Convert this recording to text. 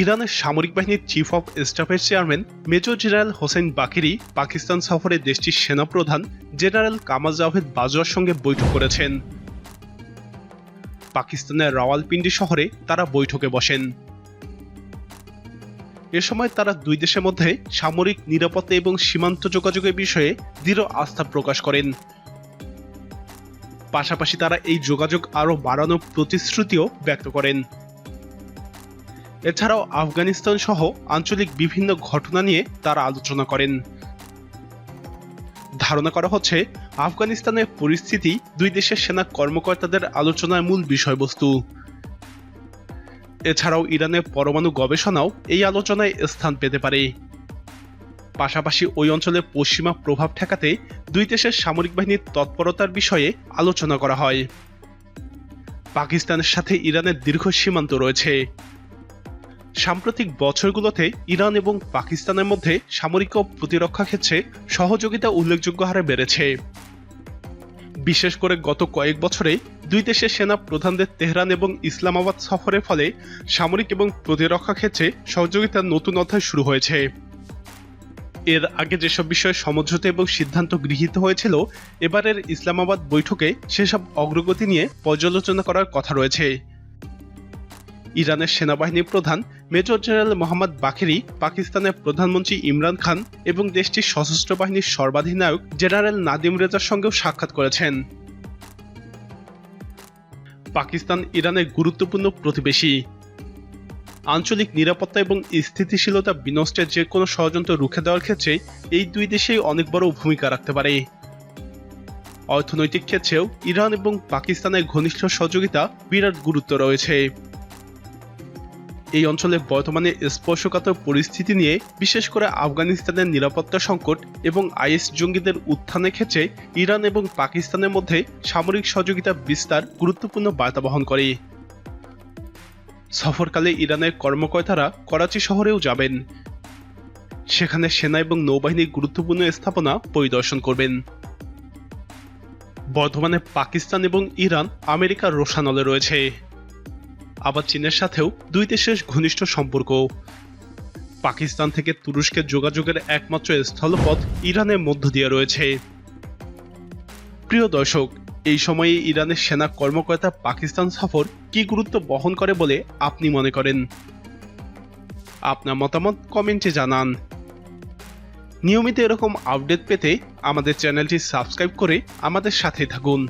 ইরানের সামরিক বাহিনীর চিফ অফ স্টাফের chairman major general Hossein Bagheri Pakistan সফরে দেশটির সেনাপ্রধান জেনারেল কামাল জাভেদ বাজওয়ার সঙ্গে বৈঠক করেছেন। পাকিস্তানের রাওয়ালপিন্ডি শহরে তারা বৈঠকে বসেন। এ সময় তারা দুই দেশের মধ্যে সামরিক নিরাপত্তা এবং সীমান্ত যোগাযোগের বিষয়ে দৃঢ় আস্থা প্রকাশ করেন। পাশাপাশি তারা এই যোগাযোগ আরও বাড়ানোর প্রতিশ্রুতিও ব্যক্ত করেন। এছাড়াও আফগানিস্তান সহ আঞ্চলিক বিভিন্ন ঘটনা নিয়ে তারা আলোচনা করেন। ধারণা করা হচ্ছে আফগানিস্তানের পরিস্থিতি দুই দেশের সেনা কর্মকর্তাদের আলোচনার মূল বিষয়বস্তু। এছাড়াও ইরানের পরমাণু গবেষণাও এই আলোচনায় স্থান পেতে পারে। পাশাপাশি ওই অঞ্চলের পশ্চিমা প্রভাব ঠেকাতে দুই দেশের সামরিক বাহিনীর তৎপরতার বিষয়ে আলোচনা করা হয়। পাকিস্তানের সাথে ইরানের দীর্ঘ সীমান্ত রয়েছে। সাম্প্রতিক বছরগুলোতে ইরান এবং পাকিস্তানের মধ্যে সামরিক ও প্রতিরক্ষা ক্ষেত্রে সহযোগিতা উল্লেখযোগ্য হারে বেড়েছে। বিশেষ করে গত কয়েক বছরে দুই দেশের সেনা প্রধানদের তেহরান এবং ইসলামাবাদ সফরের ফলে সামরিক এবং প্রতিরক্ষা ক্ষেত্রে সহযোগিতার নতুন অধ্যায় শুরু হয়েছে। এর আগে যেসব বিষয়ে সমঝোতা এবং সিদ্ধান্ত গৃহীত হয়েছিল, এবারের ইসলামাবাদ বৈঠকে সেসব অগ্রগতি নিয়ে পর্যালোচনা করার কথা রয়েছে। ইরানের সেনাবাহিনী প্রধান মেজর জেনারেল মোহাম্মদ বাকেরি, পাকিস্তানের প্রধানমন্ত্রী ইমরান খান এবং দেশটির সশস্ত্র বাহিনীর সর্বাধিনায়ক জেনারেল নাদিম রেজার সঙ্গেও সাক্ষাৎ করেছেন। পাকিস্তান ইরানের গুরুত্বপূর্ণ প্রতিবেশী। আঞ্চলিক নিরাপত্তা এবং স্থিতিশীলতা বিনষ্টের যে কোনো ষড়যন্ত্র রুখে দেওয়ার ক্ষেত্রে এই দুই দেশেই অনেক বড় ভূমিকা রাখতে পারে। অর্থনৈতিক ক্ষেত্রেও ইরান এবং পাকিস্তানের ঘনিষ্ঠ সহযোগিতা বিরাট গুরুত্ব রয়েছে। এই অঞ্চলে বর্তমানে স্পর্শকাতর পরিস্থিতি নিয়ে, বিশেষ করে আফগানিস্তানের নিরাপত্তা সংকট এবং আইএস জঙ্গিদের উত্থানের ক্ষেত্রে ইরান এবং পাকিস্তানের মধ্যে সামরিক সহযোগিতা বিস্তার গুরুত্বপূর্ণ বার্তা বহন করে। সফরকালে ইরানের কর্মকর্তারা করাচি শহরেও যাবেন। সেখানে সেনা এবং নৌবাহিনীর গুরুত্বপূর্ণ স্থাপনা পরিদর্শন করবেন। বর্তমানে পাকিস্তান এবং ইরান আমেরিকার রোশানলে রয়েছে। আবার চীনের সাথেও দুই দেশের ঘনিষ্ঠ সম্পর্ক। পাকিস্তান থেকে তুরস্কের যোগাযোগের একমাত্র স্থলপথ ইরানের মধ্য দিয়ে রয়েছে। প্রিয় দর্শক, এই সময়ে ইরানের সেনা কর্মকর্তা পাকিস্তান সফর কি গুরুত্ব বহন করে বলে আপনি মনে করেন? আপনার মতামত কমেন্টে জানান। নিয়মিত এরকম আপডেট পেতে আমাদের চ্যানেলটি সাবস্ক্রাইব করে আমাদের সাথে থাকুন।